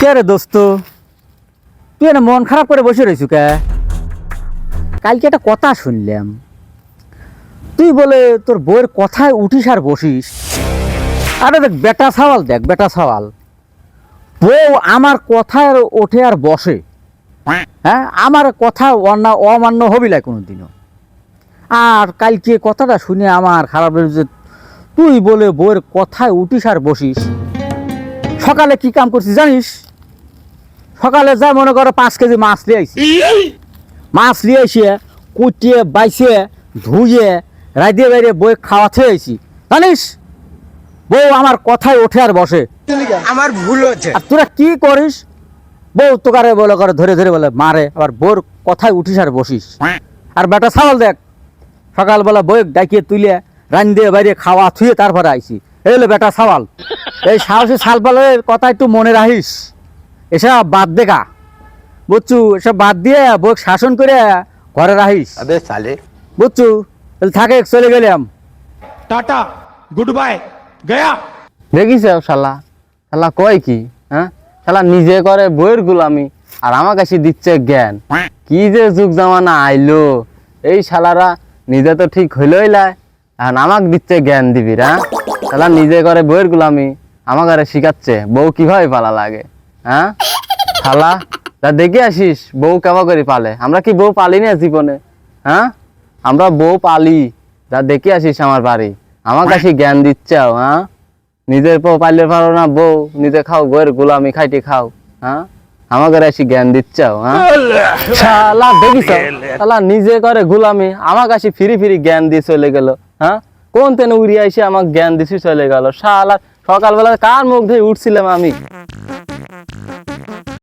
কে রে দোস্ত? তুই না মন খারাপ করে বসে রয়েছু কে? কালকে একটা কথা শুনলাম। তুই বলে তোর বইয়ের কথায় উঠিস আর বসিস। আরে দেখ, বেটা সওয়াল দেখ, বেটা সওয়াল। বউ আমার কথায় ওঠে আর বসে। হ্যাঁ আমার কথা অন্য অমান্য হবি না কোনোদিনও। আর কালকে কথাটা শুনে আমার খারাপ লেগেছে তুই বলে বইয়ের কথায় উঠিস আর বসিস। সকালে কি কাম করছিস জানিস? সকালে যা মনে করো পাঁচ কেজি মাছ নিয়ে আইসি মাছ নিয়ে এসে কুটিয়ে বাইছে ধুয়ে রাইদিয়ে বাইরে বই খাওয়াতে আইছি। জানিস? বউ আমার কথায় ওঠে আর বসে। আমার ভুল হচ্ছে। আর তোরা কি করিস? বউ তোকারে বলে করে ধরে ধরে বলে মারে আবার বউর কথায় উঠিস আর বসিস। আর বেটা ছাগল দেখ সকালবেলা বই ডাকিয়ে তুলে রান দিয়ে বাইরে খাওয়া থুয়ে তারপরে আইসি এই হলো বেটা ছাওয়াল এই সাহসী ছালপালের কথা একটু মনে রাখিস। এসব বাদ দেখা বুঝছু এসব বাদ দিয়ে বোক শাসন করে ঘরে রাহিস আবে সালে। বুঝছু? তাহলে থাকে চলে গেলাম। টাটা গুড বাই গয়া। দেখিস শালা। শালা কয় কি হ্যাঁ? শালা নিজে করে বইয়ের গুলামি আর আমার কাছে দিচ্ছে জ্ঞান। কি যে যুগ জামানা আইলো। এই শালারা নিজে তো ঠিক হইলই লাই এখন আমাক দিচ্ছে জ্ঞান দিবি রা হ্যাঁ? শালা নিজে করে বইয়ের গুলামি আমাকে শিখাচ্ছে। বউ কীভাবে পালা লাগে? হ্যাঁ? শালা তা দেখে আসিস, বউ কেমন করে পালে? আমরা কি বউ পালি না জীবনে? হ্যাঁ? আমরা বউ পালি। যা দেখে আসিস আমার বাড়ি। আমার কাছে জ্ঞান দিচ্ছে হ্যাঁ? নিজের পো পাইলে পারো না বউ, নিজে খাও বইয়ের গোলামি খাইতে খাও হ্যাঁ? আমাকে জ্ঞান দিচ্ছ হ্যাঁ? দেখিস, শালা, নিজে করে গোলামি, আমার কাছে ফিরি ফিরি জ্ঞান দিয়ে চলে গেল হ্যাঁ? কোন তেন উড়িয়ে এসে আমাকে জ্ঞান দিছি চলে গেল, শালা, সকালবেলা কার মুখ ধরে উঠছিলাম আমি?